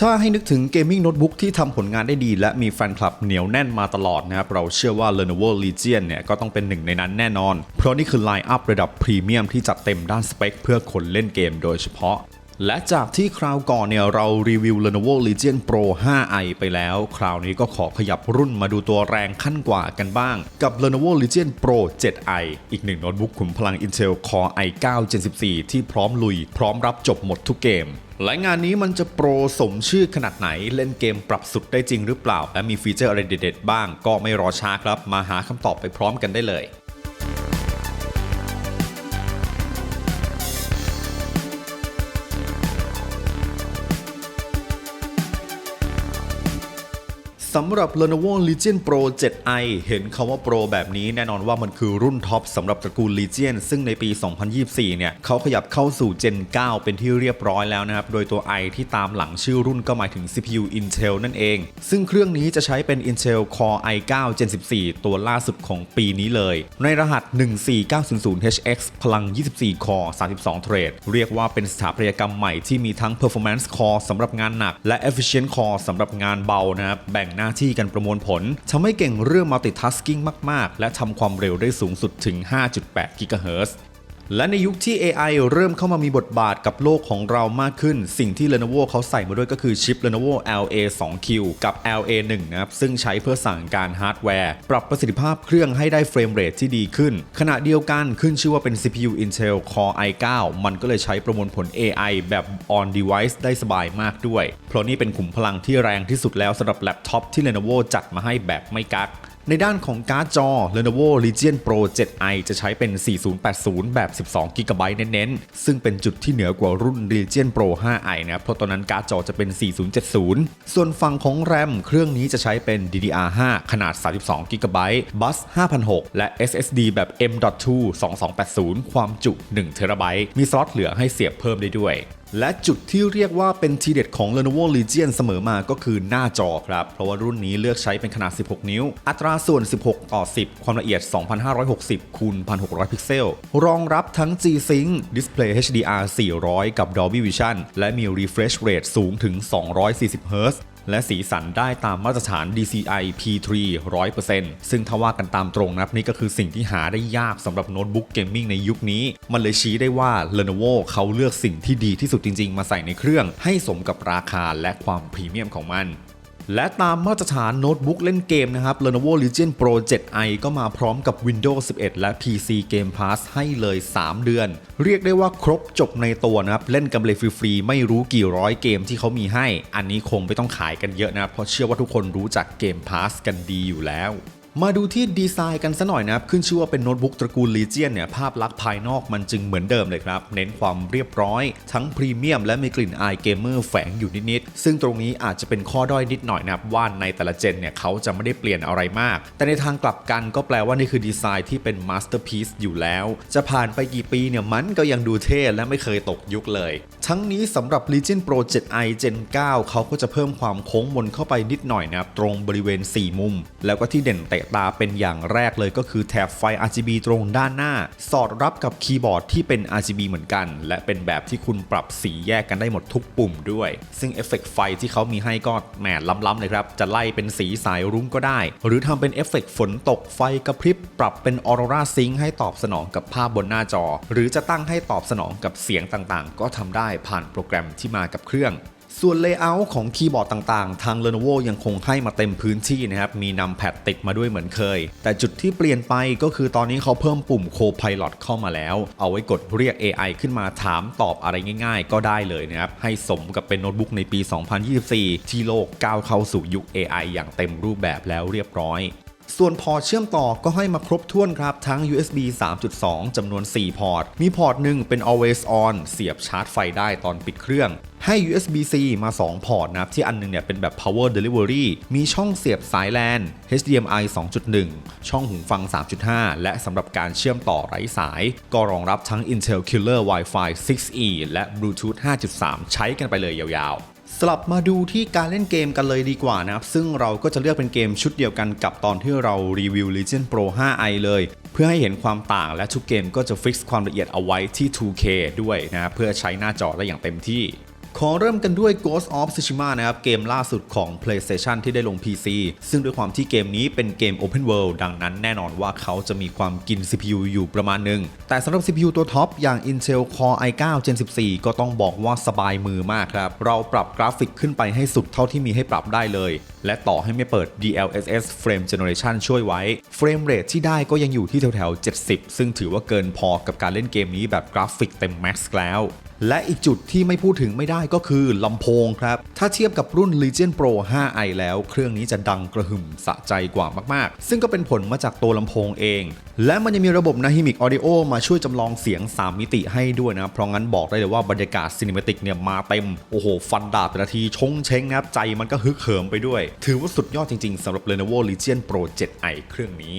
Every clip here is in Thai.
ถ้าให้นึกถึงเกมมิ่งโน้ตบุ๊กที่ทำผลงานได้ดี และมีแฟนคลับเหนียวแน่นมาตลอดนะครับ เราเชื่อว่า Lenovo Legion เนี่ยก็ต้องเป็นหนึ่งในนั้นแน่นอน เพราะนี่คือไลน์อัพระดับพรีเมียมที่จัดเต็มด้านสเปคเพื่อคนเล่นเกมโดยเฉพาะและจากที่คราวก่อนเนี่ยเรารีวิว Lenovo Legion Pro 5i ไปแล้ว คราวนี้ก็ขอขยับรุ่นมาดูตัวแรงขั้นกว่ากันบ้าง กับ Lenovo Legion Pro 7i อีกหนึ่งโน้ตบุ๊กขุมพลัง Intel Core i9 Gen 14ที่พร้อมลุย พร้อมรับจบหมดทุกเกม และงานนี้มันจะโปรสมชื่อขนาดไหนเล่นเกมปรับสุดได้จริงหรือเปล่า และมีฟีเจอร์อะไรเด็ดๆบ้างก็ไม่รอช้าครับ มาหาคำตอบไปพร้อมกันได้เลย สำหรับ Lenovo Legion Pro 7i เห็นคำว่า Pro แบบนี้แน่นอนว่ามันคือรุ่นท็อปสำหรับตระกูล Legion ซึ่งในปี 2024 เนี่ยเขาขยับเข้าสู่ Gen 9 เป็นที่เรียบร้อยแล้วนะครับ โดยตัว i ที่ตามหลังชื่อรุ่นก็หมายถึง CPU Intel นั่นเอง ซึ่งเครื่องนี้จะใช้เป็น Intel Core i9 Gen 14 ตัวล่าสุดของปีนี้เลย ในรหัส 14900HX พลัง 24 Core 32 เทรดเรียกว่าเป็นสถาปัตยกรรมใหม่ที่มีทั้ง Performance Core สำหรับงานหนัก และ Efficient Core สำหรับงานเบานะครับแบ่งหน้าน้าที่กันประมวลผลทำให้เก่งเรื่อง multitasking มาก ๆ และทำความเร็วได้สูงสุดถึง 5.8 GHz และในยุคที่ AI เริ่มเข้ามามีบทบาทกับโลกของเรามากขึ้น สิ่งที่ Lenovo เขาใส่มาด้วยก็คือชิป Lenovo LA 2Q กับ LA 1นะครับ ซึ่งใช้เพื่อสั่งการฮาร์ดแวร์ ปรับประสิทธิภาพเครื่องให้ได้เฟรมเรทที่ดีขึ้น ขณะเดียวกันขึ้นชื่อว่าเป็น CPU Intel Core i9 มันก็เลยใช้ประมวลผล AI แบบ on device ได้สบายมากด้วย เพราะนี่เป็นขุมพลังที่แรงที่สุดแล้วสำหรับแล็ปท็อปที่ Lenovo จัดมาให้แบบไม่กัก ในด้านของการ์ดจอ Lenovo Legion Pro 7i จะใช้เป็น 4080 แบบ 12 GB เน้นๆ ซึ่งเป็นจุดที่เหนือกว่ารุ่น Legion Pro 5i นะเพราะตอนนั้นการ์ดจอจะเป็น 4070 ส่วนฝั่งของ RAM เครื่องนี้จะใช้เป็น DDR5 ขนาด 32 GB Bus 5006 และ SSD แบบ M.2 2280 ความจุ1 TB มีสล็อตเหลือให้เสียบเพิ่มได้ด้วย และจุดที่เรียกว่าเป็นทีเด็ดของ Lenovo Legion เสมอมาก็คือหน้าจอครับ เพราะว่ารุ่นนี้เลือกใช้เป็นขนาด 16 นิ้ว อัตราส่วน 16 ต่อ 10 ความละเอียด 2560 คูณ 1600 พิกเซล รองรับทั้ง G-Sync Display HDR 400 กับ Dolby Vision และมี Refresh Rate สูงถึง 240 Hz และสีสันได้ตามมาตรฐาน DCI P3 100%ซึ่งถ้าว่ากันตามตรงนะครับนี่ก็คือสิ่งที่หาได้ยากสำหรับโน้ตบุ๊กเกมมิ่งในยุคนี้ มันเลยชี้ได้ว่า Lenovo เขาเลือกสิ่งที่ดีที่สุดจริง ๆ มาใส่ในเครื่อง ให้สมกับราคาและความพรีเมียมของมัน และตามมาตรฐานโน้ตบุ๊กเล่นเกมนะครับ Lenovo Legion Pro 7i ก็มาพร้อมกับ Windows 11 และ PC Game Pass ให้เลย 3 เดือน เรียกได้ว่าครบจบในตัวนะครับ เล่นกันเลยฟรีๆ ไม่รู้กี่ร้อยเกมที่เขามีให้ อันนี้คงไม่ต้องขายกันเยอะนะครับ เพราะเชื่อว่าทุกคนรู้จัก Game Pass กันดีอยู่แล้ว มาดูที่ดีไซน์กันซะหน่อยนะครับ ขึ้นชื่อว่าเป็นโน้ตบุ๊กตระกูล Legion เนี่ยภาพลักษณ์ภายนอกมันจึงเหมือนเดิมเลยครับ เน้นความเรียบร้อย ทั้งพรีเมียมและมีกลิ่นอายเกมเมอร์แฝงอยู่นิด ๆ ซึ่งตรงนี้อาจจะเป็นข้อด้อยนิดหน่อยนะครับ ว่าในแต่ละเจนเนี่ยเขาจะไม่ได้เปลี่ยนอะไรมาก แต่ในทางกลับกันก็แปลว่านี่คือดีไซน์ที่เป็นมาสเตอร์พีซอยู่แล้ว จะผ่านไปกี่ปีเนี่ยมันก็ยังดูเท่และไม่เคยตกยุคเลย ทั้งนี้สำหรับ Legion Pro 7i Gen 9เขาก็จะเพิ่มความโค้งมนเข้าไปนิดหน่อยนะครับตรงบริเวณ 4 มุม แล้วก็ที่เด่นเตะตาเป็นอย่างแรกเลยก็คือแถบไฟ RGB ตรงด้านหน้า สอดรับกับคีย์บอร์ดที่เป็น RGB เหมือนกัน และเป็นแบบที่คุณปรับสีแยกกันได้หมดทุกปุ่มด้วย ซึ่งเอฟเฟกต์ไฟที่เขามีให้ก็แหมล้ำๆเลยครับ จะไล่เป็นสีสายรุ้งก็ได้ หรือทำเป็นเอฟเฟกต์ฝนตกไฟกระพริบ ปรับเป็นออโรราซิงให้ตอบสนองกับภาพบนหน้าจอ หรือจะตั้งให้ตอบสนองกับเสียงต่างๆ ก็ทำได้ผ่านโปรแกรมที่มากับเครื่อง ส่วน Layout ของคีย์บอร์ดต่างๆ ทาง Lenovo ยังคงให้มาเต็มพื้นที่นะครับ มีนำแพดติดมาด้วยเหมือนเคย แต่จุดที่เปลี่ยนไปก็คือตอนนี้เขาเพิ่มปุ่ม Co-Pilot เข้ามาแล้ว เอาไว้กดเรียก AI ขึ้นมาถามตอบอะไรง่ายๆ ก็ได้เลยนะครับ ให้สมกับเป็นโน้ตบุ๊กในปี 2024 ที่โลกก้าวเข้าสู่ยุค AI อย่างเต็มรูปแบบแล้วเรียบร้อย ส่วนพอร์ตเชื่อมต่อก็ให้มาครบถ้วนครับ ทั้ง USB 3.2 จำนวน 4 พอร์ต มีพอร์ตหนึ่งเป็น always on เสียบชาร์จไฟได้ตอนปิดเครื่อง ให้ USB-C มา 2 พอร์ตนะครับ ที่อันหนึงเนี่ยเป็นแบบ power delivery มีช่องเสียบสาย LAN HDMI 2.1 ช่องหูฟัง 3.5 และสำหรับการเชื่อมต่อไร้สาย ก็รองรับทั้ง Intel Killer Wi-Fi 6E และ Bluetooth 5.3 ใช้กันไปเลยยาวๆ สลับมาดูที่การเล่นเกมกันเลยดีกว่านะครับ ซึ่งเราก็จะเลือกเป็นเกมชุดเดียวกันกับตอนที่เรารีวิว Legion Pro 5i เลย เพื่อให้เห็นความต่างและทุกเกมก็จะฟิกซ์ความละเอียดเอาไว้ที่ 2K ด้วยนะเพื่อใช้หน้าจอได้อย่างเต็มที่ ขอเริ่มกันด้วย Ghost of Tsushima นะครับเกมล่าสุดของ PlayStation ที่ได้ลง PC ซึ่งด้วยความที่เกมนี้เป็นเกม Open World ดังนั้นแน่นอนว่าเขาจะมีความกิน CPU อยู่ประมาณหนึ่ง แต่สำหรับ CPU ตัวท็อปอย่าง Intel Core i9 Gen 14 ก็ต้องบอกว่าสบายมือมากครับ เราปรับกราฟิกขึ้นไปให้สุดเท่าที่มีให้ปรับได้เลย และต่อให้ไม่เปิด DLSS Frame Generation ช่วยไว้เฟรมเรทที่ได้ก็ยังอยู่ที่แถวๆ70 ซึ่งถือว่าเกินพอกับการเล่นเกมนี้แบบกราฟิกเต็มแม็กซ์แล้ว และอีกจุดที่ไม่พูดถึงไม่ได้ก็คือลำโพงครับ ถ้าเทียบกับรุ่น Legion Pro 5i แล้วเครื่องนี้จะดังกระหึ่มสะใจกว่ามากๆ ซึ่งก็เป็นผลมาจากตัวลำโพงเอง และมันยังมีระบบ Nahimic Audio มาช่วยจำลองเสียง 3 มิติให้ด้วยนะ เพราะงั้นบอกได้เลยว่าบรรยากาศซินิมติกเนี่ยมาเต็ม โอ้โห ฟันดาบแต่ละทีชงเช้งนะครับใจมันก็ฮึกเหิมไปด้วย ถือว่าสุดยอดจริงๆสำหรับ Lenovo Legion Pro 7i เครื่องนี้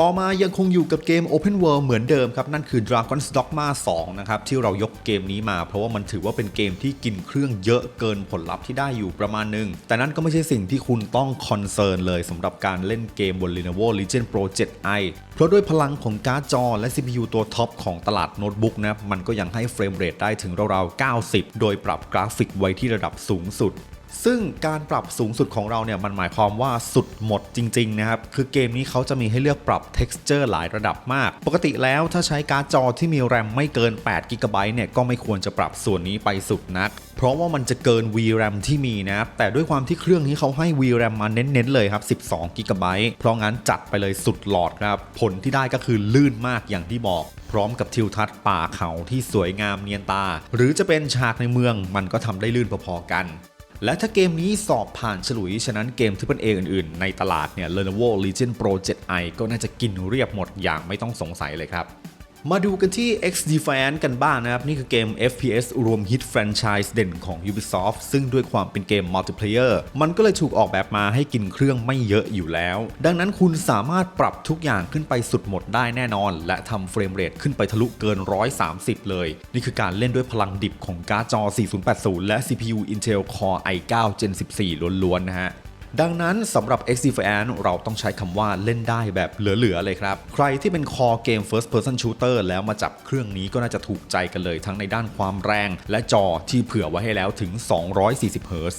ต่อมายังคงอยู่กับเกม Open World เหมือนเดิมครับ นั่นคือ Dragon's Dogma 2 นะครับ ที่เรายกเกมนี้มา เพราะว่ามันถือว่าเป็นเกมที่กินเครื่องเยอะเกินผลลัพธ์ที่ได้อยู่ประมาณหนึง แต่นั่นก็ไม่ใช่สิ่งที่คุณต้องคอนเซิร์นเลยสำหรับการเล่นเกมบน Lenovo Legion Pro 7i เพราะด้วยพลังของการ์ดจอและ CPU ตัวท็อปของตลาดโน้ตบุ๊กนะมันก็ยังให้เฟรมเรทได้ถึงราวๆ 90 โดยปรับกราฟิกไว้ที่ระดับสูงสุด ซึ่งการปรับสูงสุดของเราเนี่ยมันหมายความว่าสุดหมดจริงๆนะครับ คือเกมนี้เขาจะมีให้เลือกปรับ texture หลายระดับมาก ปกติแล้วถ้าใช้การ์ดจอที่มีแรมไม่เกิน 8 g b เนี่ยก็ไม่ควรจะปรับส่วนนี้ไปสุดนัก เพราะว่ามันจะเกิน VRAM ที่มีนะครับ แต่ด้วยความที่เครื่องนี้เขาให้ VRAM มาเน้นๆเลยครับ 12 g b เพราะงั้นจัดไปเลยสุดหลอดครับ ผลที่ได้ก็คือลื่นมากอย่างที่บอกพร้อมกับทิวทัศน์ป่าเขาที่สวยงามเนียนตา หรือจะเป็นฉากในเมืองมันก็ทำได้ลื่นพอๆกัน และถ้าเกมนี้สอบผ่านฉลุย ฉะนั้นเกมที่เป็นเออื่นๆ ในตลาดเนี่ย Lenovo Legion Pro 7i ก็น่าจะกินเรียบหมดอย่างไม่ต้องสงสัยเลยครับ มาดูกันที่ X Defiant กันบ้างนะครับ นี่คือเกม FPS รวมฮิตแฟรนไชส์เด่นของ Ubisoft ซึ่งด้วยความเป็นเกมมัลติเพลเยอร์มันก็เลยถูกออกแบบมาให้กินเครื่องไม่เยอะอยู่แล้ว ดังนั้นคุณสามารถปรับทุกอย่างขึ้นไปสุดหมดได้แน่นอน และทำเฟรมเรทขึ้นไปทะลุเกิน 130 เลย นี่คือการเล่นด้วยพลังดิบของการ์ดจอ 4080 และ CPU Intel Core i9 Gen 14 ล้วนๆนะฮะ ดังนั้นสำหรับ x d f a n เราต้องใช้คำว่าเล่นได้แบบเหลือ ๆ เลยครับ ใครที่เป็นคอเกม First Person Shooter แล้วมาจับเครื่องนี้ก็น่าจะถูกใจกันเลยทั้งในด้านความแรง และจอที่เผื่อไว้ให้แล้วถึง 240 Hz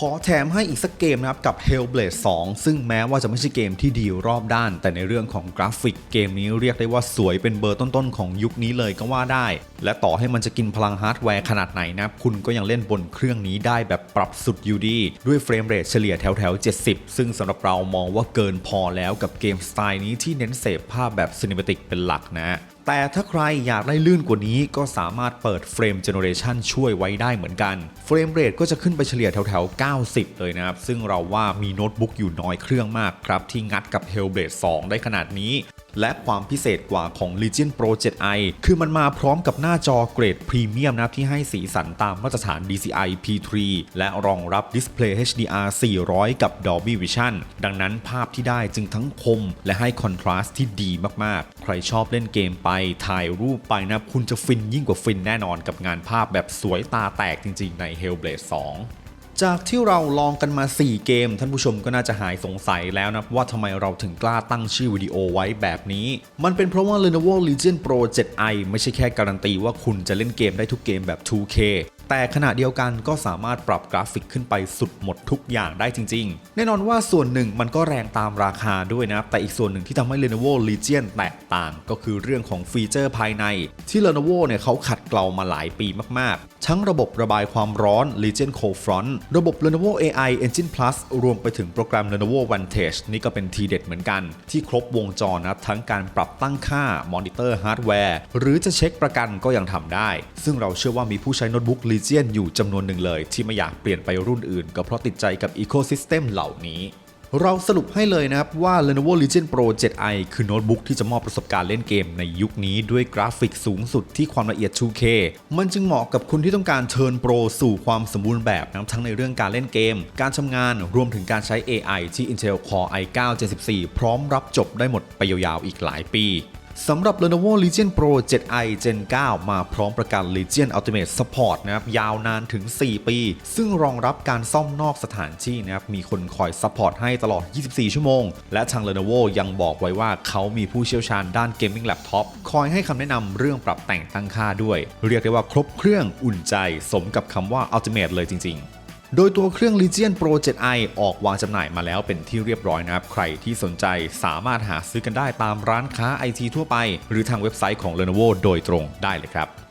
ขอแถมให้อีกสักเกมนะครับกับ Hellblade 2 ซึ่งแม้ว่าจะไม่ใช่เกมที่ดีรอบด้าน แต่ในเรื่องของกราฟิกเกมนี้เรียกได้ว่าสวยเป็นเบอร์ต้นๆ ของยุคนี้เลยก็ว่าได้ และต่อให้มันจะกินพลังฮาร์ดแวร์ขนาดไหนนะคุณก็ยังเล่นบนเครื่องนี้ได้แบบปรับสุดอยู่ดี ด้วยเฟรมเรทเฉลี่ยแถวๆ 70 ซึ่งสำหรับเรามองว่าเกินพอแล้วกับเกมสไตล์นี้ที่เน้นเสพภาพแบบซินิมติกเป็นหลักนะ แต่ถ้าใครอยากได้ลื่นกว่านี้ก็สามารถเปิดเฟรมเจเนอเรชันช่วยไว้ได้เหมือนกันเฟรมเรทก็จะขึ้นไปเฉลี่ยแถวๆ 90 เลยนะครับ ซึ่งเราว่ามีโน้ตบุ๊กอยู่น้อยเครื่องมากครับ ที่งัดกับ Hellblade 2 ได้ขนาดนี้ และความพิเศษกว่าของ Legion Pro 7i คือมันมาพร้อมกับหน้าจอเกรดพรีเมียมนะครับที่ให้สีสันตามมาตรฐาน DCI P3 และรองรับดิสเพลย์ HDR 400 กับ Dolby Vision ดังนั้นภาพที่ได้จึงทั้งคม และให้คอนทราสต์ที่ดีมากๆ ใครชอบเล่นเกมไป ถ่ายรูปไปนะคุณจะฟินยิ่งกว่าฟินแน่นอนกับงานภาพแบบสวยตาแตกจริงๆใน Hellblade 2 จากที่เราลองกันมา 4 เกม ท่านผู้ชมก็น่าจะหายสงสัยแล้วนะว่าทำไมเราถึงกล้าตั้งชื่อวิดีโอไว้แบบนี้ มันเป็นเพราะว่า Lenovo Legion Pro 7i ไม่ใช่แค่การันตีว่าคุณจะเล่นเกมได้ทุกเกมแบบ 2K แต่ขณะเดียวกันก็สามารถปรับกราฟิกขึ้นไปสุดหมดทุกอย่างได้จริง ๆ แน่นอนว่าส่วนหนึ่งมันก็แรงตามราคาด้วยนะ แต่อีกส่วนหนึ่งที่ทำให้ Lenovo Legion แตกต่างก็คือเรื่องของฟีเจอร์ภายใน ที่ Lenovo เนี่ยเขาขัดเกลามาหลายปีมากๆ ทั้งระบบระบายความร้อน Legion Cold Front ระบบ Lenovo AI Engine Plus รวมไปถึงโปรแกรม Lenovo Vantage นี่ก็เป็นทีเด็ดเหมือนกัน ที่ครบวงจรนะทั้งการปรับตั้งค่ามอนิเตอร์ฮาร์ดแวร์หรือจะเช็คประกันก็ยังทำได้ ซึ่งเราเชื่อว่ามีผู้ใช้โน้ตบุ๊ก Legion อยู่จำนวนหนึ่งเลย ที่ไม่อยากเปลี่ยนไปรุ่นอื่น ก็เพราะติดใจกับ Ecosystem เหล่านี้ เราสรุปให้เลยนะครับว่า Lenovo Legion Pro 7i คือโน้ตบุ๊กที่จะมอบประสบการณ์เล่นเกมในยุคนี้ด้วยกราฟิกสูงสุดที่ความละเอียด 2K มันจึงเหมาะกับคุณที่ต้องการเทิร์นโปรสู่ความสมบูรณ์แบบนะทั้งในเรื่องการเล่นเกม การทำงานรวมถึงการใช้ AI ที่ Intel Core i9 Gen 14พร้อมรับจบได้หมดไปยาวๆอีกหลายปี สำหรับ Lenovo Legion Pro 7i Gen 9 มาพร้อมประกัน Legion Ultimate Support นะครับยาวนานถึง 4 ปี ซึ่งรองรับการซ่อมนอกสถานที่นะครับมีคนคอยซัพพอร์ตให้ตลอด 24 ชั่วโมง และทาง Lenovo ยังบอกไว้ว่าเขามีผู้เชี่ยวชาญด้านเกมมิ่งแล็ปท็อปคอยให้คำแนะนำเรื่องปรับแต่งตั้งค่าด้วย เรียกได้ว่าครบเครื่องอุ่นใจสมกับคำว่า Ultimate เลยจริง ๆ โดยตัวเครื่อง Legion Pro 7i ออกวางจำหน่ายมาแล้วเป็นที่เรียบร้อยนะครับ ใครที่สนใจสามารถหาซื้อกันได้ตามร้านค้าไอทีทั่วไป หรือทางเว็บไซต์ของ Lenovo โดยตรงได้เลยครับ